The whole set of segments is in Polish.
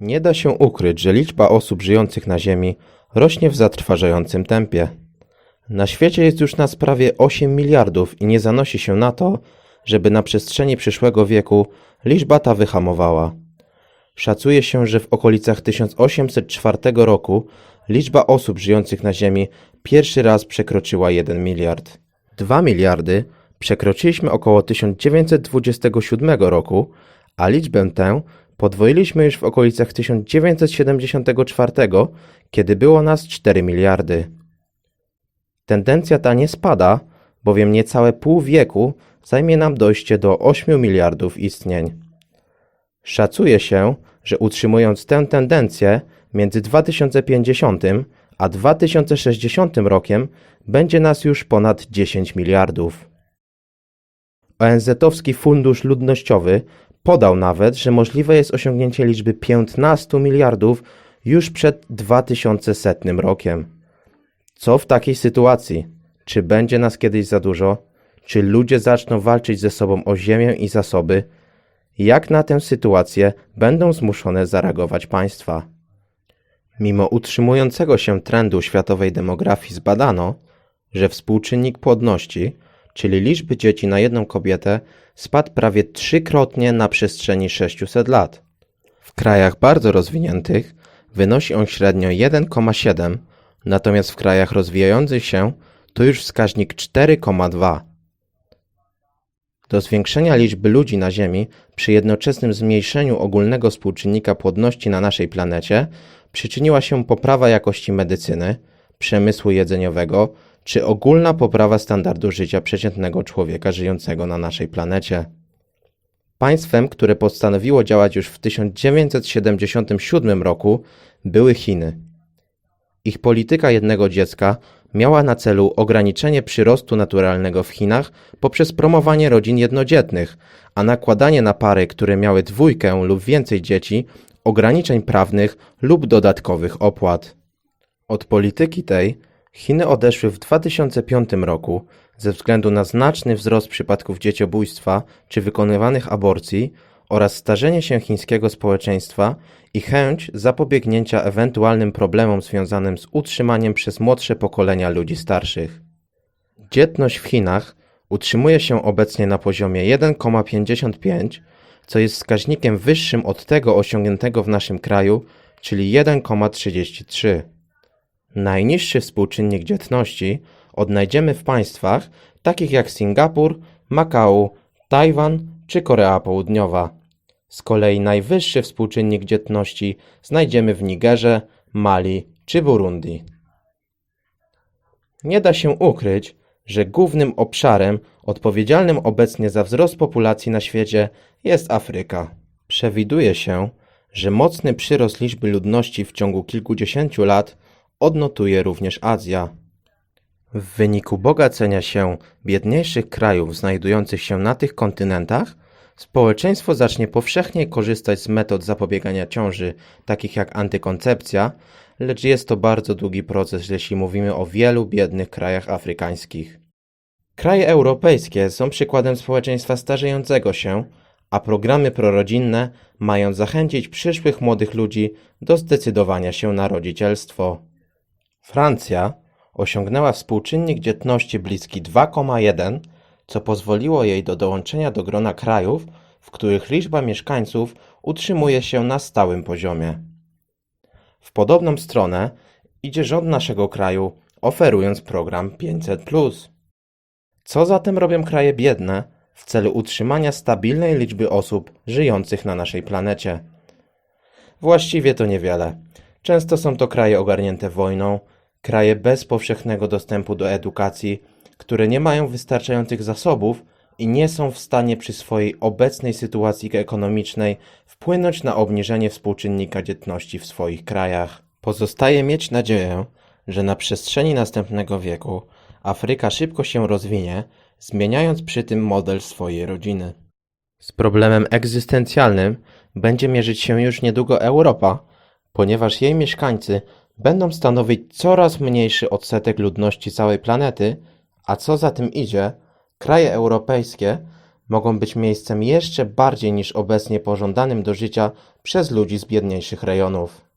Nie da się ukryć, że liczba osób żyjących na Ziemi rośnie w zatrważającym tempie. Na świecie jest już nas prawie 8 miliardów i nie zanosi się na to, żeby na przestrzeni przyszłego wieku liczba ta wyhamowała. Szacuje się, że w okolicach 1804 roku liczba osób żyjących na Ziemi pierwszy raz przekroczyła 1 miliard. 2 miliardy przekroczyliśmy około 1927 roku, a liczbę tę podwoiliśmy już w okolicach 1974, kiedy było nas 4 miliardy. Tendencja ta nie spada, bowiem niecałe pół wieku zajmie nam dojście do 8 miliardów istnień. Szacuje się, że utrzymując tę tendencję między 2050 a 2060 rokiem będzie nas już ponad 10 miliardów. ONZ-owski Fundusz Ludnościowy podał nawet, że możliwe jest osiągnięcie liczby 15 miliardów już przed 2100 rokiem. Co w takiej sytuacji? Czy będzie nas kiedyś za dużo? Czy ludzie zaczną walczyć ze sobą o ziemię i zasoby? Jak na tę sytuację będą zmuszone zareagować państwa? Mimo utrzymującego się trendu światowej demografii zbadano, że współczynnik płodności, czyli liczby dzieci na jedną kobietę, spadł prawie trzykrotnie na przestrzeni 600 lat. W krajach bardzo rozwiniętych wynosi on średnio 1,7, natomiast w krajach rozwijających się to już wskaźnik 4,2. Do zwiększenia liczby ludzi na Ziemi przy jednoczesnym zmniejszeniu ogólnego współczynnika płodności na naszej planecie przyczyniła się poprawa jakości medycyny, przemysłu jedzeniowego czy ogólna poprawa standardu życia przeciętnego człowieka żyjącego na naszej planecie. Państwem, które postanowiło działać już w 1977 roku, były Chiny. Ich polityka jednego dziecka miała na celu ograniczenie przyrostu naturalnego w Chinach poprzez promowanie rodzin jednodzietnych, a nakładanie na pary, które miały dwójkę lub więcej dzieci, ograniczeń prawnych lub dodatkowych opłat. Od polityki tej Chiny odeszły w 2005 roku ze względu na znaczny wzrost przypadków dzieciobójstwa czy wykonywanych aborcji oraz starzenie się chińskiego społeczeństwa i chęć zapobiegnięcia ewentualnym problemom związanym z utrzymaniem przez młodsze pokolenia ludzi starszych. Dzietność w Chinach utrzymuje się obecnie na poziomie 1,55, co jest wskaźnikiem wyższym od tego osiągniętego w naszym kraju, czyli 1,33. Najniższy współczynnik dzietności odnajdziemy w państwach takich jak Singapur, Makao, Tajwan czy Korea Południowa. Z kolei najwyższy współczynnik dzietności znajdziemy w Nigerze, Mali czy Burundi. Nie da się ukryć, że głównym obszarem odpowiedzialnym obecnie za wzrost populacji na świecie jest Afryka. Przewiduje się, że mocny przyrost liczby ludności w ciągu kilkudziesięciu lat odnotuje również Azja. W wyniku bogacenia się biedniejszych krajów znajdujących się na tych kontynentach, społeczeństwo zacznie powszechnie korzystać z metod zapobiegania ciąży, takich jak antykoncepcja, lecz jest to bardzo długi proces, jeśli mówimy o wielu biednych krajach afrykańskich. Kraje europejskie są przykładem społeczeństwa starzejącego się, a programy prorodzinne mają zachęcić przyszłych młodych ludzi do zdecydowania się na rodzicielstwo. Francja osiągnęła współczynnik dzietności bliski 2,1, co pozwoliło jej do dołączenia do grona krajów, w których liczba mieszkańców utrzymuje się na stałym poziomie. W podobną stronę idzie rząd naszego kraju, oferując program 500. Co zatem robią kraje biedne w celu utrzymania stabilnej liczby osób żyjących na naszej planecie? Właściwie to niewiele. Często są to kraje ogarnięte wojną, kraje bez powszechnego dostępu do edukacji, które nie mają wystarczających zasobów i nie są w stanie przy swojej obecnej sytuacji ekonomicznej wpłynąć na obniżenie współczynnika dzietności w swoich krajach. Pozostaje mieć nadzieję, że na przestrzeni następnego wieku Afryka szybko się rozwinie, zmieniając przy tym model swojej rodziny. Z problemem egzystencjalnym będzie mierzyć się już niedługo Europa, ponieważ jej mieszkańcy będą stanowić coraz mniejszy odsetek ludności całej planety, a co za tym idzie, kraje europejskie mogą być miejscem jeszcze bardziej niż obecnie pożądanym do życia przez ludzi z biedniejszych rejonów.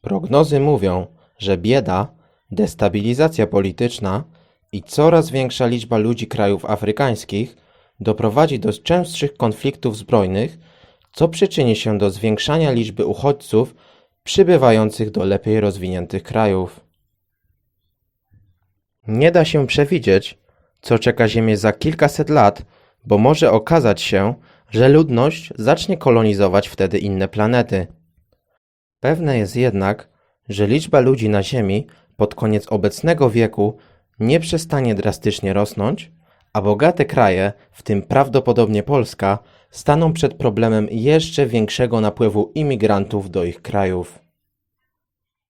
Prognozy mówią, że bieda, destabilizacja polityczna i coraz większa liczba ludzi krajów afrykańskich doprowadzi do częstszych konfliktów zbrojnych, co przyczyni się do zwiększania liczby uchodźców przybywających do lepiej rozwiniętych krajów. Nie da się przewidzieć, co czeka Ziemię za kilkaset lat, bo może okazać się, że ludność zacznie kolonizować wtedy inne planety. Pewne jest jednak, że liczba ludzi na Ziemi pod koniec obecnego wieku nie przestanie drastycznie rosnąć, a bogate kraje, w tym prawdopodobnie Polska, staną przed problemem jeszcze większego napływu imigrantów do ich krajów.